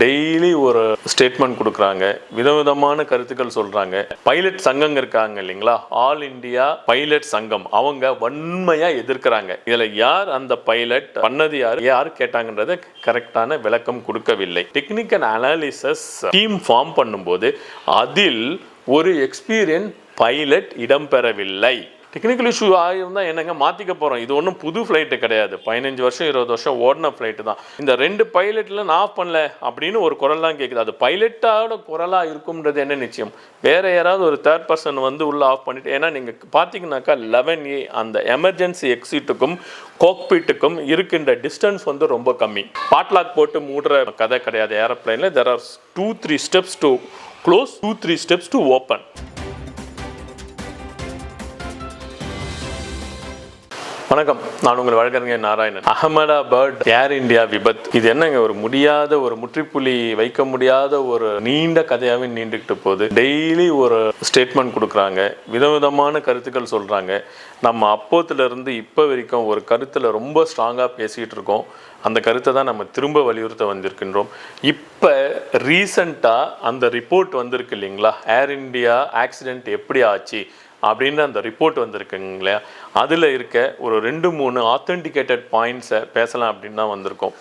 Daily ஒரு statement கொடுக்குறாங்க. விதவிதமான கருத்துக்கள் சொல்கிறாங்க பைலட் சங்கம் இருக்காங்க இல்லைங்களா? ஆல் இந்தியா பைலட் சங்கம். அவங்க வன்மையாக எதிர்க்கிறாங்க. இதில் யார் அந்த பைலட் பண்ணது யார்? யார் கேட்டாங்கன்றத கரெக்டான விளக்கம் கொடுக்கவில்லை. டெக்னிக்கல் அனாலிசஸ் டீம் ஃபார்ம் பண்ணும்போது அதில் ஒரு எக்ஸ்பீரியன்ஸ் பைலட் இடம்பெறவில்லை. டெக்னிக்கல் இஷ்யூ ஆகியிருந்தால் என்னங்க மாற்றிக்க போகிறோம் இது ஒன்றும் புது ஃப்ளைட்டு கிடையாது. பதினஞ்சு வருஷம் இருபது வருஷம் ஓடின ஃப்ளைட்டு தான். இந்த ரெண்டு பைலட்டில் நான் ஆஃப் பண்ணல அப்படின்னு ஒரு குரல்லாம் கேட்குது அது பைலட்டோட குரலாக இருக்கும்ன்றது என்ன நிச்சயம்? வேறு யாராவது ஒரு தேர்ட் பர்சன் வந்து உள்ளே ஆஃப் பண்ணிவிட்டு ஏன்னா நீங்கள் பார்த்தீங்கன்னாக்கா லெவன் ஏ அந்த எமர்ஜென்சி எக்ஸிட்டுக்கும் கோக்பீட்டுக்கும் இருக்கின்ற டிஸ்டன்ஸ் வந்து ரொம்ப கம்மி. பாட்லாக் போட்டு மூடுற கதை கிடையாது. ஏரோப்ளைனில் there are two three steps to close two three steps to open வணக்கம். நான் உங்கள் வழக்கறிஞர் நாராயணன். அகமதாபாத் ஏர் இந்தியா விபத் இது என்னங்க ஒரு முடியாத ஒரு முற்றுப்புள்ளி வைக்க முடியாத ஒரு நீண்ட கதையாகவே நீண்டுக்கிட்டு போகுது. டெய்லி ஒரு ஸ்டேட்மெண்ட் கொடுக்குறாங்க. விதவிதமான கருத்துக்கள் சொல்கிறாங்க நம்ம அப்போத்துலேருந்து இப்போ வரைக்கும் ஒரு கருத்தில் ரொம்ப ஸ்ட்ராங்காக பேசிகிட்டு இருக்கோம். அந்த கருத்தை தான் நம்ம திரும்ப வலியுறுத்த வந்திருக்கின்றோம். இப்போ ரீசண்டாக அந்த ரிப்போர்ட் வந்திருக்கு இல்லைங்களா? ஏர் இந்தியா ஆக்சிடெண்ட் எப்படி ஆச்சு? அப்படின்ற அந்த ரிப்போர்ட் வந்திருக்குங்க இல்லையா? அதில் இருக்க ஒரு ரெண்டு மூணு ஆத்தென்டிகேட்டட் பாயிண்ட்ஸை பேசலாம் அப்படின்னு தான் வந்திருக்கோம்.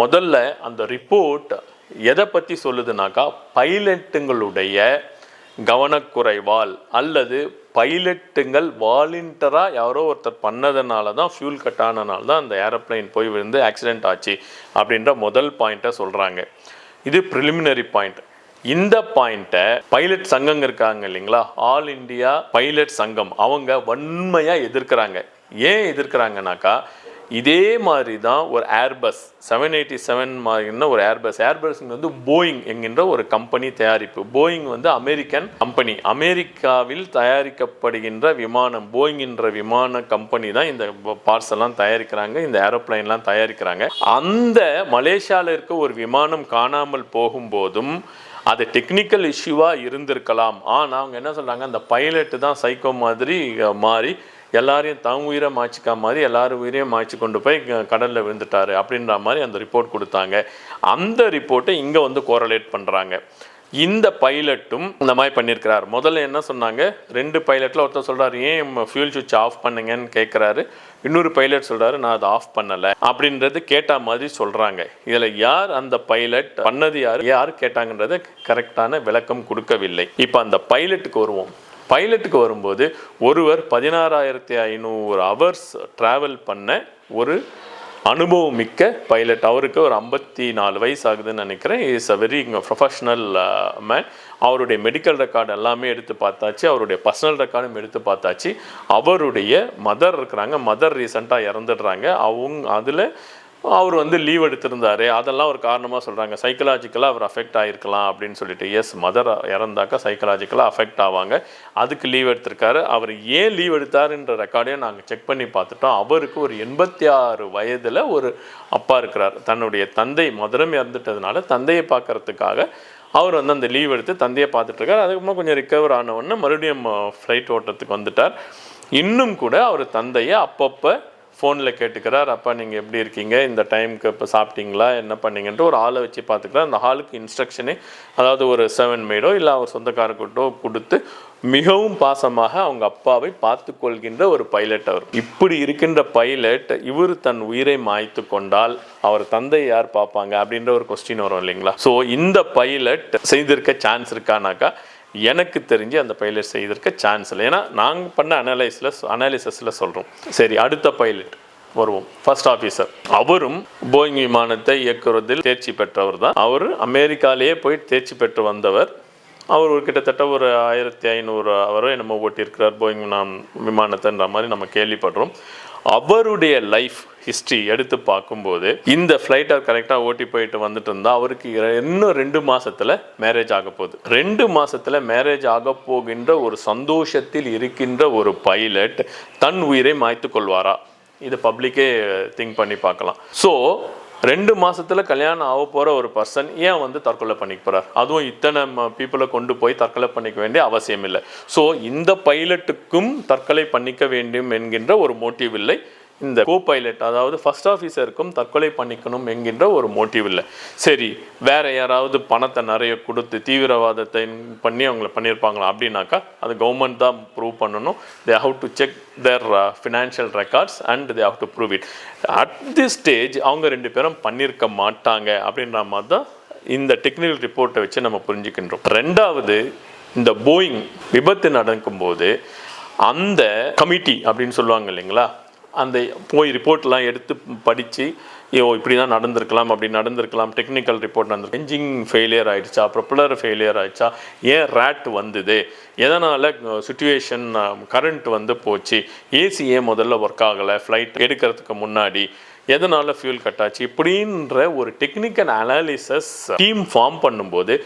முதல்ல அந்த ரிப்போர்ட் எதை பற்றி சொல்லுதுனாக்கா பைலட்டுங்களுடைய கவனக்குறைவால் அல்லது பைலட்டுங்கள் வாலண்டியராக யாரோ ஒருத்தர் பண்ணதுனால தான் ஃபியூல் கட் ஆனனால தான் அந்த ஏரோப்ளைன் போய் விழுந்து ஆக்சிடெண்ட் ஆச்சு அப்படின்ற முதல் பாயிண்ட்டை சொல்கிறாங்க இது ப்ரிலிமினரி பாயிண்ட் இந்த பாயிண்ட்டை பைலட் சங்கம் இருக்காங்க இல்லைங்களா? ஆல் இந்தியா பைலட் சங்கம். அவங்க வன்மையாக எதிர்க்கிறாங்க. ஏன் எதிர்க்கிறாங்கனாக்கா இதே மாதிரி தான் ஒரு ஏர்பஸ் செவன் எயிட்டி செவன் மாதிரின ஒரு ஏர்பஸ் ஏர்பஸ் வந்து போயிங் என்கின்ற ஒரு கம்பெனி தயாரிப்பு. போயிங் வந்து அமெரிக்கன் கம்பெனி அமெரிக்காவில் தயாரிக்கப்படுகின்ற விமானம் போயிங் என்ற விமான கம்பெனி தான் இந்த பார்சல்லாம் தயாரிக்கிறாங்க இந்த ஏரோப்ளைன்லாம் தயாரிக்கிறாங்க. அந்த மலேசியாவில் இருக்க ஒரு விமானம் காணாமல் போகும்போதும் அது டெக்னிக்கல் இஷ்யூவாக இருந்திருக்கலாம். ஆனால் அவங்க என்ன சொல்கிறாங்க அந்த பைலட்டு தான் சைக்கோ மாதிரி மாறி எல்லாரையும் தம் உயிரை மாய்ச்சிக்கா மாதிரி எல்லாரும் உயிரையும் மாய்ச்சி கொண்டு போய் கடலில் விழுந்துட்டாரு அப்படின்ற மாதிரி அந்த ரிப்போர்ட் கொடுத்தாங்க. அந்த ரிப்போர்ட்டை இங்கே வந்து கோரலேட் பண்ணுறாங்க இந்த பைலட்டும் இந்த மாதிரி பண்ணியிருக்கிறார். முதல்ல என்ன சொன்னாங்க? ரெண்டு பைலட்டில் ஒருத்தர் சொல்கிறார் ஏன் ஃபியூல் சுவிட்ச் ஆஃப் பண்ணுங்கன்னு கேட்குறாரு இன்னொரு பைலட் சொல்கிறாரு நான் அதை ஆஃப் பண்ணலை. அப்படின்றது கேட்ட மாதிரி சொல்கிறாங்க இதில் யார் அந்த பைலட் பண்ணது யார் யார் கேட்டாங்கன்றது கரெக்டான விளக்கம் கொடுக்கவில்லை. இப்போ அந்த பைலட்டுக்கு வருவோம். பைலட்டுக்கு வரும்போது ஒருவர் பதினாறாயிரத்தி ஐநூறு ஹவர்ஸ் ட்ராவல் பண்ண ஒரு அனுபவம் மிக்க பைலட் அவருக்கு ஒரு ஐம்பத்தி நாலு வயசு ஆகுதுன்னு நினைக்கிறேன் is a very professional man அவருடைய மெடிக்கல் ரெக்கார்டு எல்லாமே எடுத்து பார்த்தாச்சு. அவருடைய பர்சனல் ரெக்கார்டும் எடுத்து பார்த்தாச்சு. அவருடைய மதர் இருக்கிறாங்க. மதர் ரீசெண்டாக இறந்துடுறாங்க. அவங்க அதில் அவர் வந்து லீவ் எடுத்திருந்தாரு. அதெல்லாம் ஒரு காரணமாக சொல்கிறாங்க சைக்கலாஜிக்கலாக அவர் அஃபெக்ட் ஆகிருக்கலாம் அப்படின்னு சொல்லிட்டு எஸ் மதர் இறந்தாக்கா சைக்கலாஜிக்கலாக அஃபெக்ட் ஆவாங்க. அதுக்கு லீவ் எடுத்திருக்காரு. அவர் ஏன் லீவ் எடுத்தாருன்ற ரெக்கார்டையும் நாங்கள் செக் பண்ணி பார்த்துட்டோம். அவருக்கு ஒரு எண்பத்தி ஆறு வயதில் ஒரு அப்பா இருக்கிறார். தன்னுடைய தந்தை மதுரம் இறந்துட்டதுனால தந்தையை பார்க்கறதுக்காக அவர் வந்து அந்த லீவ் எடுத்து தந்தையை பார்த்துட்ருக்கார் அதுக்கப்புறமா கொஞ்சம் ரிக்கவர் ஆன மறுபடியும் ஃப்ளைட் ஓட்டத்துக்கு வந்துட்டார். இன்னும் கூட அவர் தந்தையை அப்பப்போ ஃபோனில் கேட்டுக்கிறார் அப்பா நீங்கள் எப்படி இருக்கீங்க? இந்த டைமுக்கு இப்போ சாப்பிட்டீங்களா? என்ன பண்ணீங்கன்ட்டு ஒரு ஆளை வச்சு பார்த்துக்கிறார். அந்த ஹாலுக்கு இன்ஸ்ட்ரக்ஷனே அதாவது ஒரு செவன் மேடோ இல்லை அவர் சொந்தக்காரர்கிட்டோ கொடுத்து மிகவும் பாசமாக அவங்க அப்பாவை பார்த்து கொள்கின்ற ஒரு பைலட் அவர். இப்படி இருக்கின்ற பைலட் இவர் தன் உயிரை மாய்த்து கொண்டால் அவர் தந்தை யார் பார்ப்பாங்க? அப்படின்ற ஒரு கொஸ்டின் வரும் இல்லைங்களா? ஸோ இந்த பைலட் செய்திருக்க சான்ஸ் இருக்கானாக்கா எனக்கு தெரிஞ்சு அந்த பைலட் செய்திருக்க சான்ஸ் இல்லை. ஏன்னா நாங்கள் பண்ண அனலைஸில் அனாலிசஸில் சொல்கிறோம் சரி அடுத்த பைலட் வருவோம். ஃபர்ஸ்ட் ஆஃபீஸர் அவரும் போயிங் விமானத்தை இயக்குவதில் தேர்ச்சி பெற்றவர் தான். அவர் அமெரிக்காலேயே போய் தேர்ச்சி பெற்று வந்தவர். அவர் ஒரு கிட்டத்தட்ட ஒரு ஆயிரத்தி ஐநூறு அவரோ என்னமோ ஓட்டியிருக்கிறார். போயிங் விமானத்தைன்ற மாதிரி நம்ம கேள்விப்படுறோம். அவருடைய லைஃப் ஹிஸ்ட்ரி எடுத்து பார்க்கும்போது இந்த ஃப்ளைட்டை கரெக்டாக ஓட்டி போயிட்டு வந்துட்டு இருந்தா அவருக்கு இன்னும் ரெண்டு மாதத்தில் மேரேஜ் ஆக போகுது. ரெண்டு மாதத்தில் மேரேஜ் ஆக போகின்ற ஒரு சந்தோஷத்தில் இருக்கின்ற ஒரு பைலட் தன் உயிரை மாய்த்து கொள்வாரா? இது பப்ளிக்கே திங்க் பண்ணி பார்க்கலாம். ஸோ ரெண்டு மாதத்தில் கல்யாணம் ஆக போகிற ஒரு பர்சன் ஏன் வந்து தற்கொலை பண்ணிக்க போறார்? அதுவும் இத்தனை பீப்புளை கொண்டு போய் தற்கொலை பண்ணிக்க வேண்டிய அவசியம் இல்லை. ஸோ இந்த பைலட்டுக்கும் தற்கொலை பண்ணிக்க வேண்டும் என்கின்ற ஒரு மோட்டிவ் இல்லை. இந்த கோ பைலட் அதாவது ஃபர்ஸ்ட் ஆஃபீஸருக்கும் தற்கொலை பண்ணிக்கணும் என்கின்ற ஒரு மோட்டிவ் இல்லை. சரி வேற யாராவது பணத்தை நிறைய கொடுத்து தீவிரவாதத்தை பண்ணி அவங்கள பண்ணியிருப்பாங்களா அப்படின்னாக்கா அது கவர்மெண்ட் தான் ப்ரூவ் பண்ணணும். They have to check their financial records and they have to prove it at the stage அவங்க ரெண்டு பேரும் பண்ணியிருக்க மாட்டாங்க அப்படின்ற மாதிரி தான் இந்த டெக்னிக்கல் ரிப்போர்ட்டை வச்சு நம்ம புரிஞ்சுக்கின்றோம். ரெண்டாவது இந்த போயிங் விபத்து நடக்கும்போது அந்த கமிட்டி அப்படின்னு சொல்லுவாங்க இல்லைங்களா அந்த போய் ரிப்போர்ட்லாம் எடுத்து படித்து ஐயோ இப்படி தான் நடந்திருக்கலாம் அப்படி நடந்திருக்கலாம் டெக்னிக்கல் ரிப்போர்ட் நடந்திருக்கு என்ஜின் ஃபெயிலியர் ஆயிடுச்சா? ப்ரொப்பலர் ஃபெயிலியர் ஆயிடுச்சா? ஏன் ரேட் வந்தது? எதனால் சுச்சுவேஷன் கரண்ட் வந்து போச்சு? ஏசி ஏன் முதல்ல ஒர்க் ஆகலை? ஃப்ளைட் எடுக்கிறதுக்கு முன்னாடி எதனால் ஃபியூல் கட் ஆச்சு? இப்படின்ற ஒரு டெக்னிக்கல் அனாலிசஸ் டீம் ஃபார்ம் பண்ணும்போது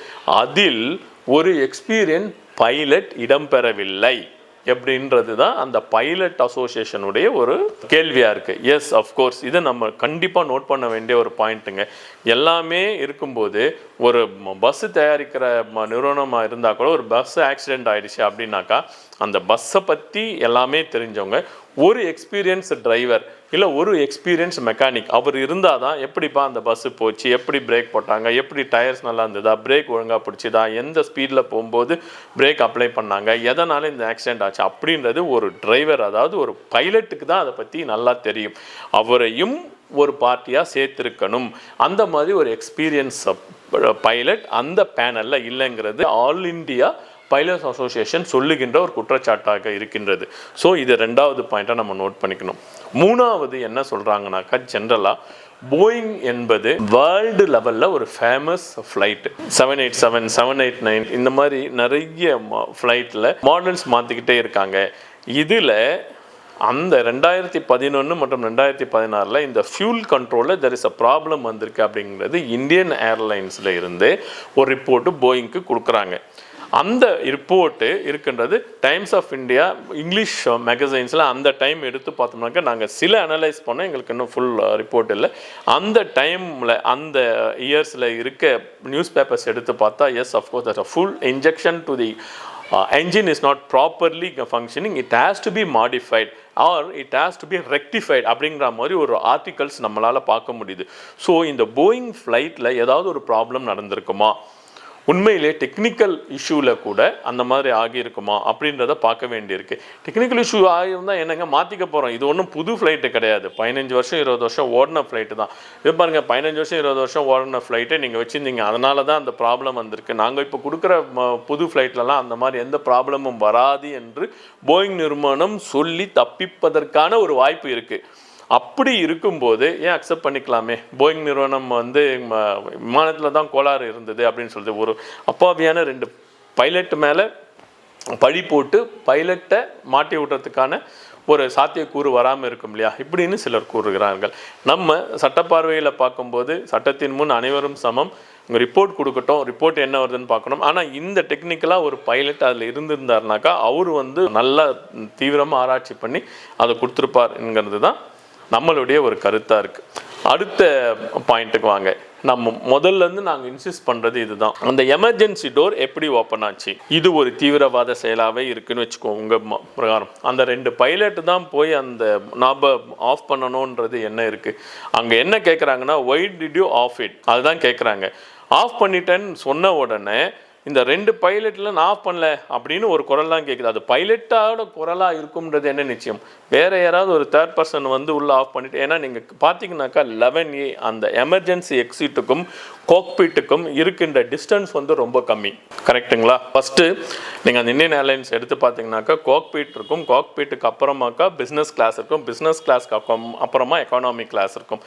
அதில் ஒரு எக்ஸ்பீரியன்ஸ் பைலட் இடம்பெறவில்லை. எப்படின்றது தான் அந்த பைலட் அசோசியேஷனுடைய ஒரு கேள்வியாக இருக்குது எஸ் அஃப்கோர்ஸ் இதை நம்ம கண்டிப்பாக நோட் பண்ண வேண்டிய ஒரு பாயிண்ட்டுங்க எல்லாமே இருக்கும்போது ஒரு பஸ்ஸு தயாரிக்கிற ம- நிறுவனமாக இருந்தால் கூட ஒரு பஸ் ஆக்சிடென்ட் ஆகிடுச்சு அப்படின்னாக்கா அந்த பஸ்ஸை பற்றி எல்லாமே தெரிஞ்சவங்க ஒரு எக்ஸ்பீரியன்ஸ் டிரைவர் இல்லை ஒரு எக்ஸ்பீரியன்ஸ் மெக்கானிக் அவர் இருந்தால் தான் எப்படிப்பா அந்த பஸ்ஸு போச்சு எப்படி பிரேக் போட்டாங்க எப்படி டயர்ஸ் நல்லா இருந்ததா பிரேக் ஒழுங்காக பிடிச்சிதா எந்த ஸ்பீடில் போகும்போது பிரேக் அப்ளை பண்ணாங்க எதனால் இந்த ஆக்சிடென்ட் ஆச்சு அப்படின்றது ஒரு டிரைவர் அதாவது ஒரு பைலட்டுக்கு தான் அதை பற்றி நல்லா தெரியும். அவரையும் ஒரு பார்ட்டியாக சேர்த்துருக்கணும். அந்த மாதிரி ஒரு எக்ஸ்பீரியன்ஸ் பைலட் அந்த பேனலில் இல்லைங்கிறது ஆல் இந்தியா பைலர்ஸ் அசோசியேஷன் சொல்லுகின்ற ஒரு குற்றச்சாட்டாக இருக்கின்றது. ஸோ இது ரெண்டாவது பாயிண்ட்டை நம்ம நோட் பண்ணிக்கணும். மூணாவது என்ன சொல்கிறாங்கனாக்கா ஜென்ரலாக போயிங் என்பது வேர்ல்டு லெவலில் ஒரு famous flight seven eight seven seven eight nine இந்த மாதிரி நிறைய ஃப்ளைட்டில் மாடல்ஸ் மாற்றிக்கிட்டே இருக்காங்க. இதில் அந்த ரெண்டாயிரத்தி பதினொன்று மற்றும் ரெண்டாயிரத்தி பதினாறில் இந்த ஃபியூல் கண்ட்ரோலில் தெர் இஸ் அ ப்ராப்ளம் வந்திருக்கு அப்படிங்கிறது இந்தியன் ஏர்லைன்ஸில் இருந்து ஒரு ரிப்போர்ட்டு போயிங்க்கு கொடுக்குறாங்க. அந்த ரிப்போர்ட்டு இருக்கின்றது டைம்ஸ் ஆஃப் இந்தியா இங்கிலீஷ் மேகசைன்ஸில் அந்த டைம் எடுத்து பார்த்தோம்னாக்கா நாங்கள் சில அனலைஸ் பண்ணோம். எங்களுக்கு இன்னும் ஃபுல் ரிப்போர்ட் இல்லை. அந்த டைமில் அந்த இயர்ஸில் இருக்க நியூஸ் பேப்பர்ஸ் எடுத்து பார்த்தா yes of course a full injection to the engine is not properly functioning it has to be modified or it has to be rectified அப்படிங்கிற மாதிரி ஒரு ஆர்டிகல்ஸ் நம்மளால் பார்க்க முடியுது. ஸோ இந்த போயிங் ஃப்ளைட்டில் ஏதாவது ஒரு ப்ராப்ளம் நடந்திருக்குமா? உண்மையிலே டெக்னிக்கல் இஷ்யூவில் கூட அந்த மாதிரி ஆகியிருக்குமா அப்படின்றத பார்க்க வேண்டியிருக்கு. டெக்னிக்கல் இஷ்யூ ஆகியிருந்தால் என்னங்க மாற்றிக்க போகிறோம் இது ஒன்றும் புது ஃப்ளைட்டு கிடையாது. பதினஞ்சு வருஷம் இருபது வருஷம் ஓடின ஃப்ளைட்டு தான். இது பாருங்கள் பதினஞ்சு வருஷம் இருபது வருஷம் ஓடின ஃப்ளைட்டை நீங்கள் வச்சுருந்தீங்க. அதனால தான் அந்த ப்ராப்ளம் வந்திருக்கு. நாங்கள் இப்போ கொடுக்குற ம- புது ஃப்ளைட்லலாம் அந்த மாதிரி எந்த ப்ராப்ளமும் வராது என்று போயிங் நிறுவனம் சொல்லி தப்பிப்பதற்கான ஒரு வாய்ப்பு இருக்குது அப்படி இருக்கும்போது ஏன் அக்செப்ட் பண்ணிக்கலாமே? போயிங் நிறுவனம் வந்து விமானத்தில் தான் கோளாறு இருந்தது அப்படின்னு சொல்லிட்டு ஒரு அப்பாவியான ரெண்டு பைலட் மேலே பழி போட்டு பைலட்டை மாட்டி விடுறதுக்கான ஒரு சாத்தியக்கூறு வராமல் இருக்கும் இல்லையா? இப்படின்னு சிலர் கூறுகிறார்கள். நம்ம சட்டப்பார்வையில் பார்க்கும்போது சட்டத்தின் முன் அனைவரும் சமம். இங்கே ரிப்போர்ட் கொடுக்கட்டும் ரிப்போர்ட் என்ன வருதுன்னு பார்க்கணும். ஆனால் இந்த டெக்னிக்கலாக ஒரு பைலட் அதில் இருந்திருந்தாருனாக்கா அவர் வந்து நல்லா தீவிரமாக ஆராய்ச்சி பண்ணி அதை கொடுத்துருப்பாருங்கிறது தான் நம்மளுடைய ஒரு கருத்தாக இருக்குது அடுத்த பாயிண்ட்டுக்கு வாங்க. நம்ம முதல்ல இருந்து நாங்கள் இன்சிஸ்ட் பண்ணுறது இதுதான். அந்த எமர்ஜென்சி டோர் எப்படி ஓப்பன் ஆச்சு? இது ஒரு தீவிரவாத செயலாகவே இருக்குன்னு வச்சுக்கோ உங்கள் பிரகாரம். அந்த ரெண்டு பைலட் தான் போய் அந்த நாப ஆஃப் பண்ணணுன்றது என்ன இருக்குது அங்கே என்ன கேட்குறாங்கன்னா why did you off it அதுதான் கேட்குறாங்க ஆஃப் பண்ணிட்டேன்னு சொன்ன உடனே இந்த ரெண்டு பைலட்டில் நான் ஆஃப் பண்ணல அப்படின்னு ஒரு குரல்லாம் கேட்குது அது பைலட்டோட குரலாக இருக்கும்ன்றது என்ன நிச்சயம்? வேறு யாராவது ஒரு தேர்ட் பர்சன் வந்து உள்ளே ஆஃப் பண்ணிவிட்டு ஏன்னா நீங்கள் பார்த்தீங்கன்னாக்கா லெவன் ஏ அந்த எமர்ஜென்சி எக்ஸிட்டுக்கும் கோக்பீட்டுக்கும் இருக்கின்ற டிஸ்டன்ஸ் வந்து ரொம்ப கம்மி. கரெக்ட்டுங்களா ஃபஸ்ட்டு நீங்கள் அந்த இந்தியன் ஏர்லைன்ஸ் எடுத்து பார்த்தீங்கன்னாக்கா கோக்பீட் இருக்கும். கோக்பீட்டுக்கு அப்புறமாக்கா பிஸ்னஸ் கிளாஸ் இருக்கும். பிஸ்னஸ் கிளாஸ்க்கு அப்புறம் அப்புறமா எக்கானாமி கிளாஸ் இருக்கும்.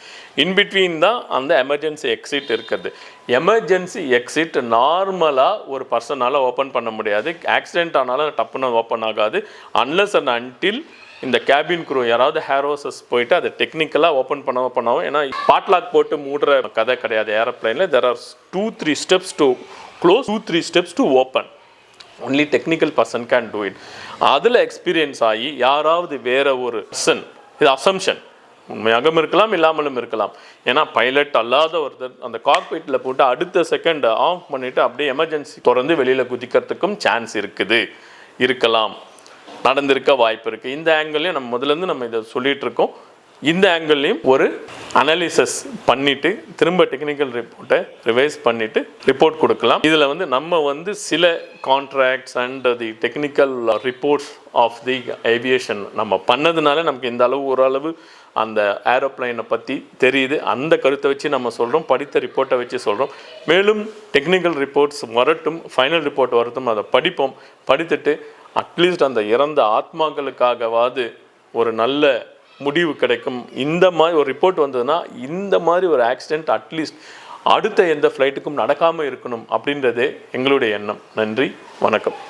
இன்பிட்வீன் தான் அந்த எமர்ஜென்சி எக்ஸிட் இருக்குது எமர்ஜென்சி எக்ஸிட் நார்மலாக ஒரு பர்சனால் ஓப்பன் பண்ண முடியாது. ஆக்சிடென்ட் ஆனாலும் டப்புன்னு ஓப்பன் ஆகாது. அன்லஸ் அண்ட் அன்டில் இந்த கேபின் குரூ யாராவது ஹேரோசஸ் போயிட்டு அதை டெக்னிக்கலாக ஓப்பன் பண்ண பண்ணவும் ஏன்னா பாட்லாக் போட்டு மூடுற கதை கிடையாது. ஏரோப்ளைனில் there are two three steps to close two three steps to open only technical person can do it அதில் எக்ஸ்பீரியன்ஸ் ஆகி யாராவது வேற ஒரு பர்சன் இது அசம்ஷன் உண்மையாகவும் இருக்கலாம் இல்லாமலும் இருக்கலாம். ஏன்னா பைலட் அல்லாத ஒருத்தர் அந்த காக்பீட்டில் போட்டு அடுத்த செகண்ட் ஆஃப் பண்ணிவிட்டு அப்படியே எமர்ஜென்சி திறந்து வெளியில் குதிக்கிறதுக்கும் சான்ஸ் இருக்குது. இருக்கலாம். நடந்திருக்க வாய்ப்பு இருக்குது இந்த ஆங்கிள்லையும் நம்ம முதலேருந்து நம்ம இதை சொல்லிகிட்ருக்கோம் இருக்கோம். இந்த ஆங்கிள்லையும் ஒரு அனாலிசிஸ் பண்ணிவிட்டு திரும்ப டெக்னிக்கல் ரிப்போர்ட்டை ரிவைஸ் பண்ணிவிட்டு ரிப்போர்ட் கொடுக்கலாம். இதில் வந்து நம்ம வந்து சில contracts and the technical reports of the aviation நம்ம பண்ணதுனால நமக்கு இந்த அளவு ஓரளவு அந்த ஏரோப்ளைனை பற்றி தெரியுது. அந்த கருத்தை வச்சு நம்ம சொல்கிறோம் படித்த ரிப்போர்ட்டை வச்சு சொல்கிறோம் மேலும் டெக்னிக்கல் ரிப்போர்ட்ஸ் வரட்டும் ஃபைனல் ரிப்போர்ட் வரட்டும் அதை படிப்போம். படித்துட்டு அட்லீஸ்ட் அந்த இறந்த ஆத்மாக்களுக்காகவாது ஒரு நல்ல முடிவு கிடைக்கும். இந்த மாதிரி ஒரு ரிப்போர்ட் வந்ததுன்னா இந்த மாதிரி ஒரு ஆக்சிடெண்ட் அட்லீஸ்ட் அடுத்த எந்த ஃப்ளைட்டுக்கும் நடக்காமல் இருக்கணும் அப்படின்றதே எங்களுடைய எண்ணம். நன்றி வணக்கம்.